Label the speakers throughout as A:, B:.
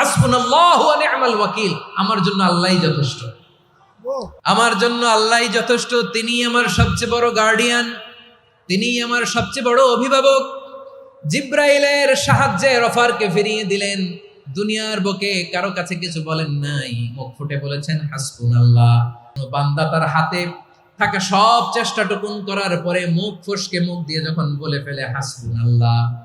A: ওয়াকিল। আমার জন্য আল্লাহই যথেষ্ট। আমার জন্য আল্লাহই যথেষ্ট। তিনি আমার সবচেয়ে বড় গার্ডিয়ান তিনি আমার সবচেয়ে বড় অভিভাবক। জিব্রাইলের সাহায্যে রফারকে ফিরিয়ে দিলেন। দুনিয়ার বুকে কারও কাছে কিছু বলেন নাই। মুখ ফুটে বলেছেন হাসবুন আল্লাহ বান্দা তার হাতে থাকা সব চেষ্টা চেষ্টাটুকুন করার পরে মুখ ফসকে মুখ দিয়ে যখন বলে ফেলে হাসবুন আল্লাহ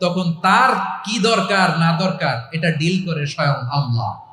A: তখন তার কি দরকার না দরকার এটা ডিল করে স্বয়ং আল্লাহ।